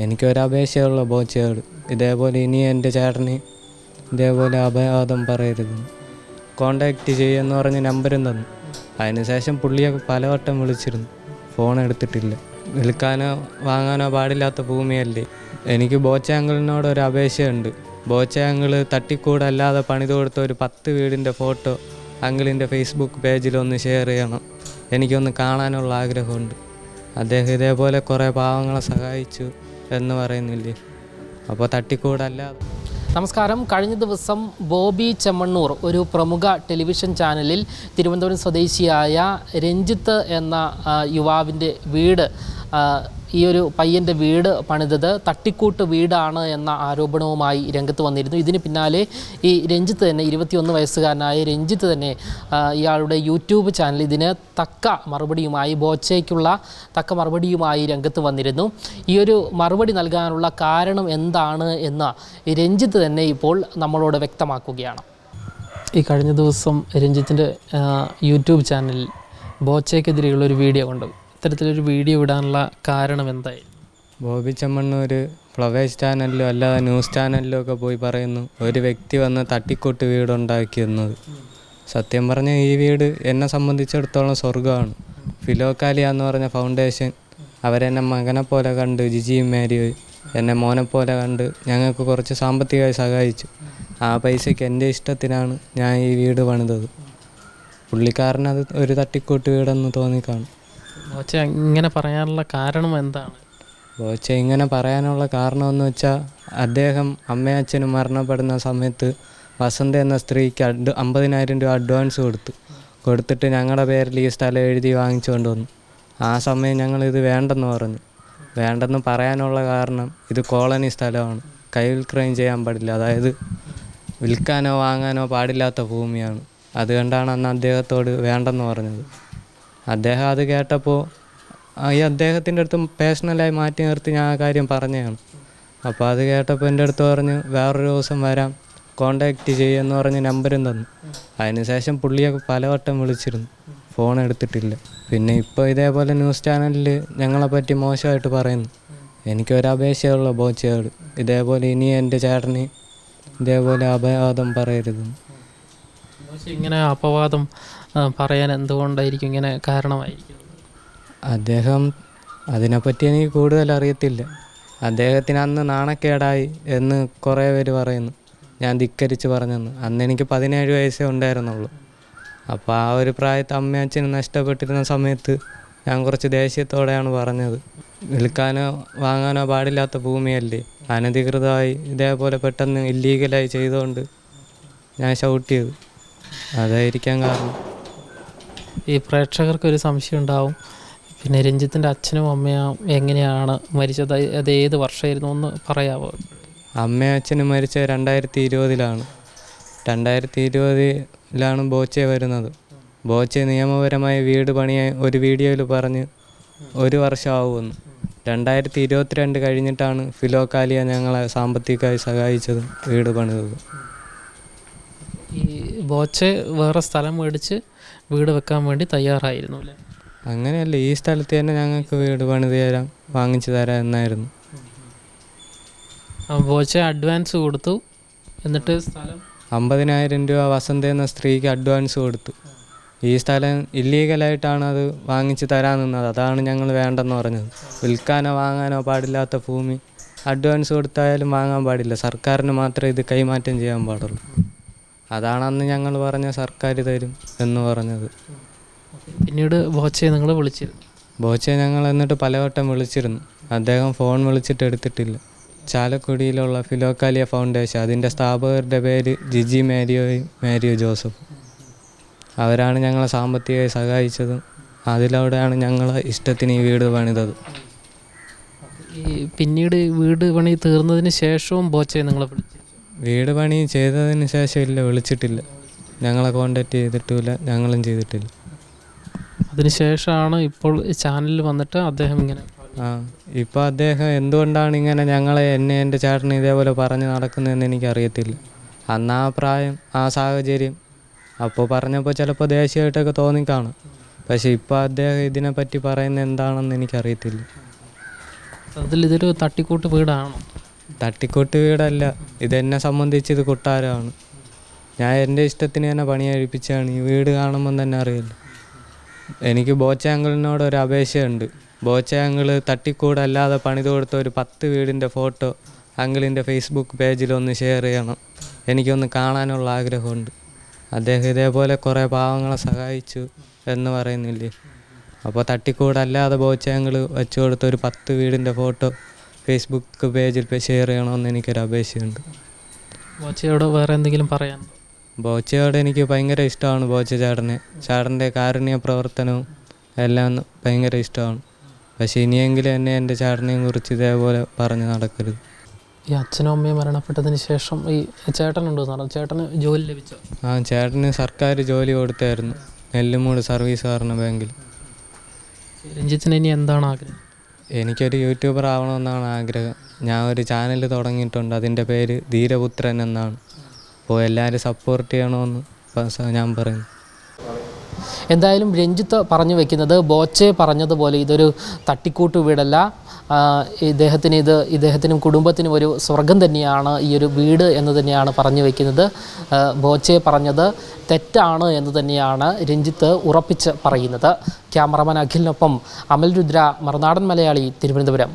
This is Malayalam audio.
എനിക്കൊരപേക്ഷയുള്ള ബോച്ചയോട് ഇതേപോലെ ഇനി എന്റെ ചേട്ടന് ഇതേപോലെ അപവാദം പറയരുത്. കോണ്ടാക്റ്റ് ചെയ്യുമെന്ന് പറഞ്ഞ് നമ്പരും തന്നു. അതിനുശേഷം പുള്ളിയൊക്കെ പലവട്ടം വിളിച്ചിരുന്നു. ഫോൺ എടുത്തിട്ടില്ല. വിൽക്കാനോ വാങ്ങാനോ പാടില്ലാത്ത ഭൂമിയല്ലേ. എനിക്ക് ബോച്ച അങ്കിളിനോട് ഒരു അപേക്ഷയുണ്ട്. ബോച്ച അങ്കിൾ തട്ടിക്കൂടല്ലാതെ പണിത് കൊടുത്ത ഒരു പത്ത് വീടിന്റെ ഫോട്ടോ അങ്കിളിന്റെ ഫേസ്ബുക്ക് പേജിലൊന്ന് ഷെയർ ചെയ്യണം. എനിക്കൊന്ന് കാണാനുള്ള ആഗ്രഹമുണ്ട്. അദ്ദേഹം ഇതേപോലെ കുറേ പാവങ്ങളെ സഹായിച്ചു. എന്ന് പറയുന്നില്ലേ? അപ്പോൾ തട്ടിക്കൂടല്ല. നമസ്കാരം. കഴിഞ്ഞ ദിവസം ബോബി ചെമ്മണ്ണൂർ ഒരു പ്രമുഖ ടെലിവിഷൻ ചാനലിൽ തിരുവനന്തപുരം സ്വദേശിയായ രഞ്ജിത്ത് എന്ന യുവാവിന്റെ വീട് ഈ ഒരു പയ്യന്റെ വീട് പണിതത് തട്ടിക്കൂട്ട് വീടാണ് എന്ന ആരോപണവുമായി രംഗത്ത് വന്നിരുന്നു. ഇതിന് പിന്നാലെ ഈ രഞ്ജിത്ത് തന്നെ ഇരുപത്തിയൊന്ന് വയസ്സുകാരനായ രഞ്ജിത്ത് തന്നെ ഇയാളുടെ യൂട്യൂബ് ചാനൽ ഇതിന് തക്ക മറുപടിയുമായി ബോച്ചയ്ക്കുള്ള തക്ക മറുപടിയുമായി രംഗത്ത് വന്നിരുന്നു. ഈ ഒരു മറുപടി നൽകാനുള്ള കാരണം എന്താണ് എന്ന് രഞ്ജിത്ത് തന്നെ ഇപ്പോൾ നമ്മളോട് വ്യക്തമാക്കുകയാണ്. ഈ കഴിഞ്ഞ ദിവസം രഞ്ജിത്തിന്റെ യൂട്യൂബ് ചാനലിൽ ബോച്ചയ്ക്കെതിരെയുള്ള ഒരു വീഡിയോ കണ്ടു. ഇത്തരത്തിലൊരു വീഡിയോ ഇടാനുള്ള കാരണം എന്തായി? ബോബി ചെമ്മണ്ണൂർ ഫ്ലവേഴ്സ് ചാനലിലും അല്ലാതെ ന്യൂസ് ചാനലിലും ഒക്കെ പോയി പറയുന്നു. ഒരു വ്യക്തി വന്ന് തട്ടിക്കൂട്ട് വീടുണ്ടാക്കിയെന്നത്. സത്യം പറഞ്ഞാൽ ഈ വീട് എന്നെ സംബന്ധിച്ചിടത്തോളം സ്വർഗമാണ് ഫിലോക്കാലിയ എന്ന് പറഞ്ഞ ഫൗണ്ടേഷൻ അവരെന്നെ മകനെ പോലെ കണ്ട് ജിജിയും മേരിയും എന്നെ മോനെ പോലെ കണ്ട് ഞങ്ങൾക്ക് കുറച്ച് സാമ്പത്തികമായി സഹായിച്ചു. ആ പൈസയ്ക്ക് എന്റെ ഇഷ്ടത്തിനാണ് ഞാൻ ഈ വീട് പണിതത്. പുള്ളിക്കാരനത് ഒരു തട്ടിക്കൂട്ട് വീടെന്ന് തോന്നിക്കാണും. ബോച്ച ഇങ്ങനെ പറയാനുള്ള കാരണം എന്താണ്? ബോച്ച ഇങ്ങനെ പറയാനുള്ള കാരണമെന്ന് വെച്ചാൽ അദ്ദേഹം അമ്മയച്ഛനും മരണപ്പെടുന്ന സമയത്ത് വസന്ത എന്ന സ്ത്രീക്ക് അഡ് അമ്പതിനായിരം രൂപ അഡ്വാൻസ് കൊടുത്തു. കൊടുത്തിട്ട് ഞങ്ങളുടെ പേരിൽ ഈ സ്ഥലം എഴുതി വാങ്ങിച്ചുകൊണ്ട് വന്നു. ആ സമയം ഇത് വേണ്ടെന്ന് പറഞ്ഞു. വേണ്ടെന്ന് പറയാനുള്ള കാരണം ഇത് കോളനി സ്ഥലമാണ്. കൈവിൽക്രയം ചെയ്യാൻ പാടില്ല. അതായത് വിൽക്കാനോ വാങ്ങാനോ പാടില്ലാത്ത ഭൂമിയാണ്. അതുകൊണ്ടാണ് അന്ന് അദ്ദേഹത്തോട് വേണ്ടെന്ന് പറഞ്ഞത്. അദ്ദേഹം അത് കേട്ടപ്പോൾ ഈ അദ്ദേഹത്തിന്റെ അടുത്ത് പേഴ്സണലായി മാറ്റി നിർത്തി ഞാൻ ആ കാര്യം പറഞ്ഞതാണ്. അപ്പോൾ അത് കേട്ടപ്പോൾ എന്റെ അടുത്ത് പറഞ്ഞ് വേറൊരു ദിവസം വരാം കോണ്ടാക്റ്റ് ചെയ്യുമെന്ന് പറഞ്ഞ് നമ്പരും തന്നു. അതിനുശേഷം പുള്ളിയൊക്കെ പലവട്ടം വിളിച്ചിരുന്നു. ഫോൺ എടുത്തിട്ടില്ല. പിന്നെ ഇപ്പോൾ ഇതേപോലെ ന്യൂസ് ചാനലിൽ ഞങ്ങളെപ്പറ്റി മോശമായിട്ട് പറയുന്നു. എനിക്കൊരപേക്ഷയുള്ള ബോച്ചയോട് ഇതേപോലെ ഇനി എന്റെ ചേട്ടന് ഇതേപോലെ അപവാദം പറയരുത് ഇങ്ങനെ അപവാദം പറയാൻ എന്തുകൊണ്ടായിരിക്കും ഇങ്ങനെ കാരണമായിരിക്കും അദ്ദേഹം അതിനെപ്പറ്റി എനിക്ക് കൂടുതൽ അറിയത്തില്ല. അദ്ദേഹത്തിന് അന്ന് നാണക്കേടായി എന്ന് കുറേ പേര് പറയുന്നു. ഞാൻ ധിക്കരിച്ച് പറഞ്ഞെന്ന്. അന്ന് എനിക്ക് പതിനേഴ് വയസ്സേ ഉണ്ടായിരുന്നുള്ളൂ. അപ്പോൾ ആ ഒരു പ്രായത്തെ അമ്മയച്ഛന് നഷ്ടപ്പെട്ടിരുന്ന സമയത്ത് ഞാൻ കുറച്ച് ദേഷ്യത്തോടെയാണ് പറഞ്ഞത്. വിൽക്കാനോ വാങ്ങാനോ പാടില്ലാത്ത ഭൂമിയല്ലേ? അനധികൃതമായി ഇതേപോലെ പെട്ടെന്ന് ഇല്ലീഗലായി ചെയ്തുകൊണ്ട് ഞാൻ ഷൗട്ട് ചെയ്തു. അതായിരിക്കാൻ കാരണം. ഈ പ്രേക്ഷകർക്ക് ഒരു സംശയം ഉണ്ടാവും പിന്നെ രഞ്ജിത്തിന്റെ അച്ഛനും അമ്മയും എങ്ങനെയാണ് മരിച്ചത്? അത് ഏത് വർഷമായിരുന്നു ഒന്ന് പറയാമോ അമ്മയും അച്ഛനും മരിച്ച രണ്ടായിരത്തി ഇരുപതിലാണ് രണ്ടായിരത്തി ഇരുപതിലാണ് ബോച്ചെ വരുന്നത്. ബോച്ചെ നിയമപരമായ വീട് പണിയാൻ ഒരു വീഡിയോയിൽ പറഞ്ഞ് ഒരു വർഷമാവുമെന്ന്. രണ്ടായിരത്തി ഇരുപത്തിരണ്ട് കഴിഞ്ഞിട്ടാണ് ഫിലോക്കാലിയ ഞങ്ങളെ സാമ്പത്തികമായി സഹായിച്ചത് വീട് പണിതത്. ബോച്ചെ വേറെ സ്ഥലം മേടിച്ച് വീട് വെക്കാൻ വേണ്ടി തയ്യാറായിരുന്നു അല്ലേ? അങ്ങനെയല്ല ഈ സ്ഥലത്ത് തന്നെ ഞങ്ങൾക്ക് വീട് പണിത് തരാം വാങ്ങിച്ചു തരാം എന്നായിരുന്നു. ബോച്ചെ അഡ്വാൻസ് കൊടുത്തു എന്നിട്ട് സ്ഥലം അമ്പതിനായിരം രൂപ വസന്ത എന്ന സ്ത്രീക്ക് അഡ്വാൻസ് കൊടുത്തു. ഈ സ്ഥലം ഇല്ലീഗലായിട്ടാണ് അത് വാങ്ങിച്ച് തരാൻ നിന്നത് അതാണ് ഞങ്ങൾ വേണ്ടെന്ന് പറഞ്ഞത്. വിൽക്കാനോ വാങ്ങാനോ പാടില്ലാത്ത ഭൂമി. അഡ്വാൻസ് കൊടുത്തായാലും വാങ്ങാൻ പാടില്ല സർക്കാരിന് മാത്രമേ ഇത് കൈമാറ്റം ചെയ്യാൻ പാടുള്ളൂ. അതാണ് അന്ന് ഞങ്ങൾ പറഞ്ഞ സർക്കാർ തരും എന്ന് പറഞ്ഞത്. പിന്നീട് ബോച്ചയെ നിങ്ങൾ വിളിച്ചിരുന്നു ബോച്ചയെ ഞങ്ങൾ എന്നിട്ട് പലവട്ടം വിളിച്ചിരുന്നു. അദ്ദേഹം ഫോൺ വിളിച്ചിട്ട് എടുത്തിട്ടില്ല. ചാലക്കുടിയിലുള്ള ഫിലോക്കാലിയ ഫൗണ്ടേഷൻ അതിന്റെ സ്ഥാപകരുടെ പേര് ജിജി മേരിയോയും മേരിയോ ജോസഫ്. അവരാണ് ഞങ്ങളെ സാമ്പത്തികമായി സഹായിച്ചതും. അതിലൂടെയാണ് ഞങ്ങൾ ഇഷ്ടത്തിന് ഈ വീട് പണിതത്. ഈ പിന്നീട് വീട് പണി തീർന്നതിന് ശേഷവും ബോച്ചയെ നിങ്ങളെ വിളിച്ചു. വീട് പണി ചെയ്തതിന് ശേഷം ഇല്ല വിളിച്ചിട്ടില്ല. ഞങ്ങളെ കോണ്ടാക്ട് ചെയ്തിട്ടില്ല ഞങ്ങളും ചെയ്തിട്ടില്ല. അതിനുശേഷമാണ് ഇപ്പോൾ ചാനലിൽ വന്നിട്ട് അദ്ദേഹം ഇങ്ങനെ ആ ഇപ്പോൾ അദ്ദേഹം എന്തുകൊണ്ടാണ് ഇങ്ങനെ ഞങ്ങളെ എന്നെ എന്റെ ചേട്ടനെ ഇതേപോലെ പറഞ്ഞ് നടക്കുന്നതെന്ന് എനിക്കറിയത്തില്ല. അന്ന് ആ പ്രായം ആ സാഹചര്യം അപ്പോൾ പറഞ്ഞപ്പോൾ ചിലപ്പോൾ ദേഷ്യമായിട്ടൊക്കെ തോന്നിക്കാണും. പക്ഷേ ഇപ്പോൾ അദ്ദേഹം ഇതിനെപ്പറ്റി പറയുന്നത് എന്താണെന്ന് എനിക്കറിയത്തില്ല. അതിൽ ഇതൊരു തട്ടിക്കൂട്ട് വീടാണോ? തട്ടിക്കൂട്ട് വീടല്ല. ഇതെന്നെ സംബന്ധിച്ച് ഇത് കൊട്ടാരമാണ്. ഞാൻ എന്റെ ഇഷ്ടത്തിന് തന്നെ പണി കഴിപ്പിച്ചാണ് ഈ വീട് കാണുമ്പം തന്നെ അറിയില്ല എനിക്ക് ബോച്ചാങ്കിളിനോട് ഒരു അപേക്ഷയുണ്ട്. ബോച്ചാങ്കിൾ തട്ടിക്കൂടല്ലാതെ പണിത് കൊടുത്ത ഒരു പത്ത് വീടിന്റെ ഫോട്ടോ അങ്കിളിന്റെ ഫേസ്ബുക്ക് പേജിലൊന്ന് ഷെയർ ചെയ്യണം. എനിക്കൊന്ന് കാണാനുള്ള ആഗ്രഹമുണ്ട്. അദ്ദേഹം ഇതേപോലെ കുറേ പാവങ്ങളെ സഹായിച്ചു എന്ന് പറയുന്നില്ലേ? അപ്പോൾ തട്ടിക്കൂടല്ലാതെ ബോച്ചാങ്കിൾ വെച്ചു കൊടുത്ത ഒരു പത്ത് വീടിന്റെ ഫോട്ടോ ഫേസ്ബുക്ക് പേജിൽ ഷെയർ ചെയ്യണമെന്ന് എനിക്കൊരു അപേക്ഷയുണ്ട്. ബോച്ചയോട് വേറെ എന്തെങ്കിലും പറയാൻ? ബോച്ചയോട് എനിക്ക് ഭയങ്കര ഇഷ്ടമാണ് ബോച്ച ചേട്ടനെ. ചേട്ടന്റെ കാരുണ്യ പ്രവർത്തനവും എല്ലാം ഭയങ്കര ഇഷ്ടമാണ്. പക്ഷേ ഇനിയെങ്കിലും എന്നെ എന്റെ ചേട്ടനെയും കുറിച്ച് ഇതേപോലെ പറഞ്ഞ് നടക്കരുത്. ഈ അച്ഛനും അമ്മയും മരണപ്പെട്ടതിന് ശേഷം ഈ ചേട്ടനുണ്ടോ സാറേ? ചേട്ടന് ജോലി ലഭിച്ചോ? ആ ചേട്ടന് സർക്കാർ ജോലി കൊടുത്തായിരുന്നു. നെല്ലുമൂട് സർവീസ് കാരണ ബാങ്കിൽ. രഞ്ജിത്തിന് ഇനി എന്താണ് ആഗ്രഹം? എനിക്കൊരു യൂട്യൂബർ ആവണമെന്നാണ് ആഗ്രഹം. ഞാൻ ഒരു ചാനൽ തുടങ്ങിയിട്ടുണ്ട്. അതിന്റെ പേര് ധീരപുത്രൻ എന്നാണ്. അപ്പോൾ എല്ലാവരും സപ്പോർട്ട് ചെയ്യണമെന്ന് ഞാൻ പറയുന്നു. എന്തായാലും രഞ്ജിത്ത് പറഞ്ഞു വെക്കുന്നത് ബോച്ചെ പറഞ്ഞതുപോലെ ഇതൊരു തട്ടിക്കൂട്ട് വീടല്ല. ഇദ്ദേഹത്തിന് ഇത് ഇദ്ദേഹത്തിനും കുടുംബത്തിനും ഒരു സ്വർഗം തന്നെയാണ് ഈ ഒരു വീട് എന്ന് തന്നെയാണ് പറഞ്ഞു വെക്കുന്നത്. ബോച്ചെ പറഞ്ഞത് തെറ്റാണ് എന്ന് തന്നെയാണ് രഞ്ജിത്ത് ഉറപ്പിച്ച് പറയുന്നത്. ക്യാമറമാൻ അഖിലിനൊപ്പം അമൽ രുദ്ര മറുനാടൻ മലയാളി തിരുവനന്തപുരം.